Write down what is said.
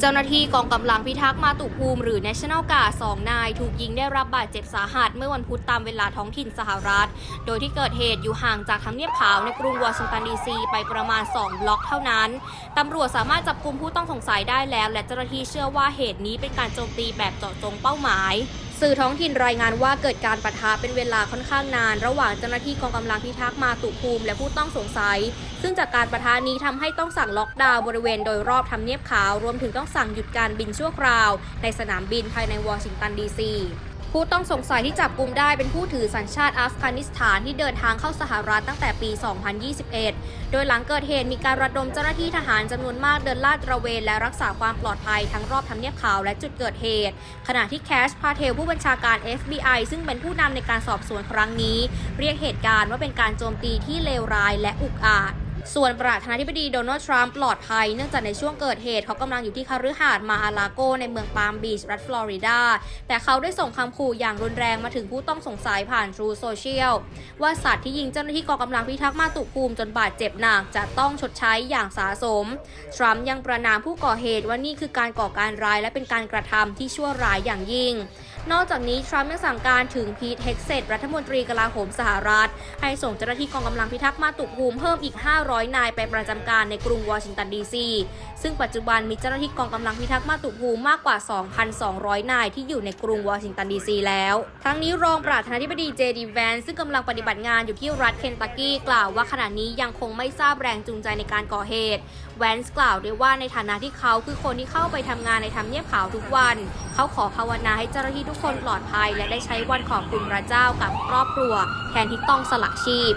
เจ้าหน้าที่กองกำลังพิทักษ์มาตุภูมิหรือ National Guard สองนาย ถูกยิงได้รับบาดเจ็บสาหัสเมื่อวันพุธตามเวลาท้องถิ่นสหรัฐ โดยที่เกิดเหตุอยู่ห่างจากทำเนียบขาวในกรุงวอชิงตันดีซีไปประมาณ 2 บล็อกเท่านั้น ตำรวจสามารถจับกลุ่มผู้ต้องสงสัยได้แล้ว และเจ้าหน้าที่เชื่อว่าเหตุนี้เป็นการโจมตีแบบเจาะจงเป้าหมาย สื่อท้องถิ่นรายงานว่าเกิดการปะทะเป็นเวลาค่อนข้างนาน ระหว่างเจ้าหน้าที่กองกำลังพิทักษ์มาตุภูมิ และผู้ต้องสงสัย ซึ่งจากการปะทะนี้ทำให้ต้องสั่งล็อกดาวน์บริเวณโดยรอบทำเนียบขาว รวมถึงต้องสั่งหยุดการบินชั่วคราว ในสนามบินภายในวอชิงตันดีซี ผู้ต้องสงสัยที่จับกลุ่มได้เป็นผู้ถือสัญชาติอัฟกานิสถานที่เดินทางเข้าสหรัฐตั้งแต่ปี 2021 โดยหลังเกิดเหตุมีการระดมเจ้าหน้าที่ทหารจำนวนมากเดินลาดตระเวนและรักษาความปลอดภัยทั้งรอบทำเนียบขาวและจุดเกิดเหตุ ขณะที่แคชพาเทลผู้บัญชาการ FBI ซึ่งเป็นผู้นำในการสอบสวนครั้งนี้ เรียกเหตุการณ์ว่าเป็นการโจมตีที่เลวร้ายและอุกอาจ ส่วนประธานาธิบดีโดนัลด์ทรัมป์ปลอดภัย เนื่องจากในช่วงเกิดเหตุเขากำลังอยู่ที่คฤหาสน์มาอาลาโกในเมืองปาล์มบีชรัฐฟลอริดา แต่เขาได้ส่งคำขู่อย่างรุนแรงมาถึงผู้ต้องสงสัยผ่าน True Social ว่าสัตว์ที่ยิงเจ้าหน้าที่กองกำลังพิทักษ์มาตุภูมิจนบาดเจ็บหนักจะต้องชดใช้อย่างสาสม ทรัมป์ยังประนามผู้ก่อเหตุว่านี่คือการก่อการร้ายและเป็นการกระทำที่ชั่วร้ายอย่างยิ่งนอกจากนี้ทรัมป์ยังสั่งการถึงพีทเฮกเซตรัฐมนตรีกลาโหมสหรัฐ ให้ส่งเจ้าหน้าที่กองกำลังพิทักษ์มาตุภูมิเพิ่มอีก 500 นายไปประจำการในกรุงวอชิงตันดีซีซึ่งปัจจุบันมีเจ้าหน้าที่กองกำลังพิทักษ์มาตุภูมิมากกว่า 2,200 นายที่อยู่ในกรุงวอชิงตันดีซีแล้ว ทั้งนี้รองประธานาธิบดีเจดีแวนซึ่งกำลังปฏิบัติงานอยู่ที่รัฐเคนตักกี้กล่าวว่าขณะนี้ยังคงไม่ทราบแรงจูงใจในการก่อเหตุแวนส์กล่าวด้วยว่าในฐานะที่เขาคือคนที่เข้าไปทำงานในทำเนียบขาวทุกวัน เขาขอภาวนาให้เจ้าหน้าที่ทุกคนปลอดภัย และได้ใช้วันขอบคุณพระเจ้ากับครอบครัว แทนที่ต้องสละชีพ